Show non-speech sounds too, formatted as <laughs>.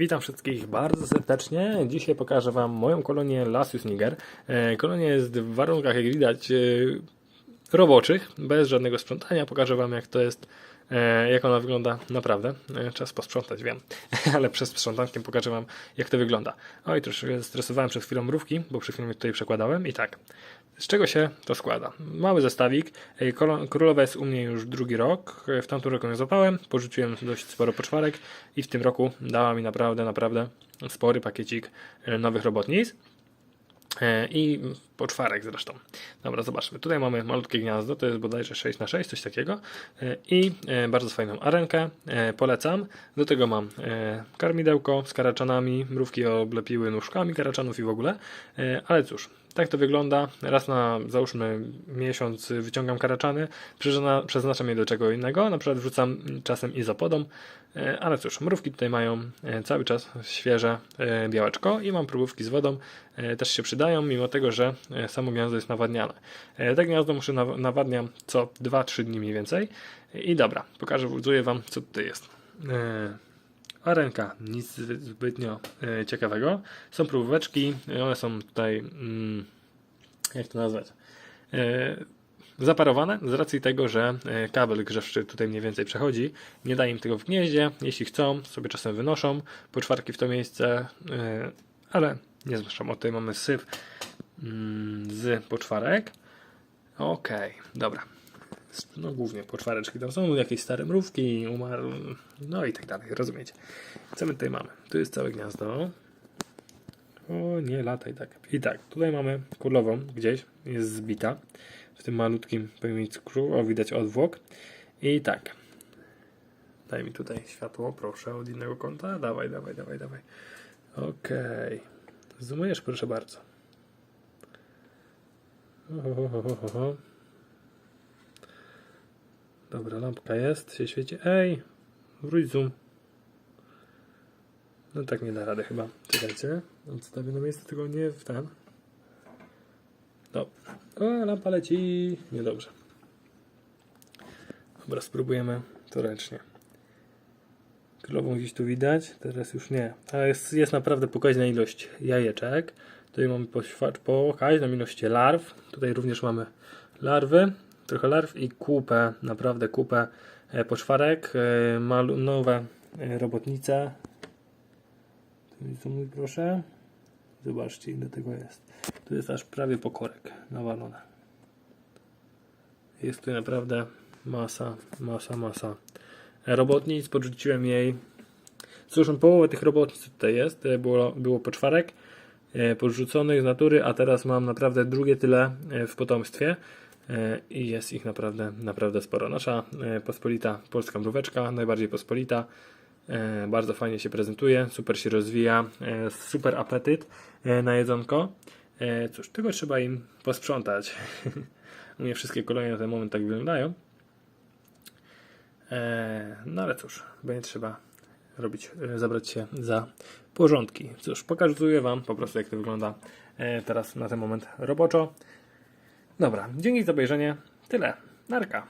Witam wszystkich bardzo serdecznie. Dzisiaj pokażę Wam moją kolonię Lasius niger. E, Kolonia jest w warunkach, jak widać, e, roboczych, bez żadnego sprzątania. Pokażę Wam, jak to jest, jak ona wygląda naprawdę. E, Czas posprzątać, wiem, <laughs> ale przez sprzątankiem pokażę Wam, jak to wygląda. Oj, troszkę stresowałem przed chwilą mrówki, bo przed chwilą je tutaj przekładałem i tak. Z czego się to składa? Mały zestawik. E, Królowa jest u mnie już drugi rok. E, W tamtym roku ją złapałem, porzuciłem dość sporo poczwarek i w tym roku dała mi naprawdę, naprawdę spory pakiecik e, nowych robotnic. E, I poczwarek zresztą. Dobra, zobaczmy. Tutaj mamy malutkie gniazdo, to jest bodajże 6 na 6 coś takiego. E, I e, bardzo fajną arenkę. Polecam. Do tego mam karmidełko z karaczanami. Mrówki oblepiły nóżkami karaczanów i w ogóle. Ale cóż, tak to wygląda. Raz na załóżmy miesiąc wyciągam karaczany, przeznaczam je do czego innego, na przykład wrzucam czasem izopodą, ale cóż, mrówki tutaj mają cały czas świeże białeczko i mam próbówki z wodą, też się przydają, mimo tego, że e, samo gniazdo jest nawadniane. E, To gniazdo muszę naw- nawadniam co 2-3 dni mniej więcej. I dobra, pokażę, wrzucuję Wam co tutaj jest. E, Arenka, nic zbytnio ciekawego. Są próbóweczki, e, one są tutaj, mm, jak to nazwać, zaparowane z racji tego, że kabel grzewczy tutaj mniej więcej przechodzi. Nie daje im tego w gnieździe. Jeśli chcą, sobie czasem wynoszą poczwarki w to miejsce, ale nie znoszą. O, tutaj mamy syf mm, z poczwarek. Okej, dobra. No głównie poczwareczki tam są, jakieś stare mrówki, umarł, no i tak dalej, rozumiecie. Co my tutaj mamy? Tu jest całe gniazdo. O nie, lata i tak. I tak, tutaj mamy królową gdzieś, jest zbita w tym malutkim pojemniczku, o widać odwłok. I tak. Daj mi tutaj światło, proszę, od innego kąta. Dawaj, dawaj, dawaj, dawaj. Okej. Zoomujesz, proszę bardzo. Dobra, lampka jest, się świeci. Ej, wróć zoom. No tak nie da rady chyba. Czekajcie. Odstawię na miejsce, tylko nie w ten. No. O, lampa leci. Niedobrze. Dobra, spróbujemy to ręcznie. Królową gdzieś tu widać, teraz już nie. Ale jest, jest naprawdę pokaźna ilość jajeczek. Tutaj mamy pokaźną ilość larw. Tutaj również mamy larwy, trochę larw i kupę, naprawdę kupę e, poczwarek. E, nowe e, robotnice. Tu mój proszę. Zobaczcie ile tego jest. Tu jest aż prawie pokorek nawalone. Jest tu naprawdę masa, masa, masa robotnic. Podrzuciłem jej. Cóż, połowę tych robotnic tutaj jest. e, Było, było poczwarek e, podrzuconych z natury, a teraz mam naprawdę drugie tyle e, w potomstwie. I jest ich naprawdę, naprawdę sporo. Nasza pospolita polska mróweczka, najbardziej pospolita. Bardzo fajnie się prezentuje, super się rozwija, super apetyt na jedzonko. Cóż, tylko trzeba im posprzątać. <laughs> U mnie wszystkie kolonie na ten moment tak wyglądają. E, No ale cóż, będzie trzeba robić, e, zabrać się za porządki. Cóż, pokazuję Wam po prostu jak to wygląda e, teraz na ten moment roboczo. Dobra, dzięki za obejrzenie. Tyle. Narka.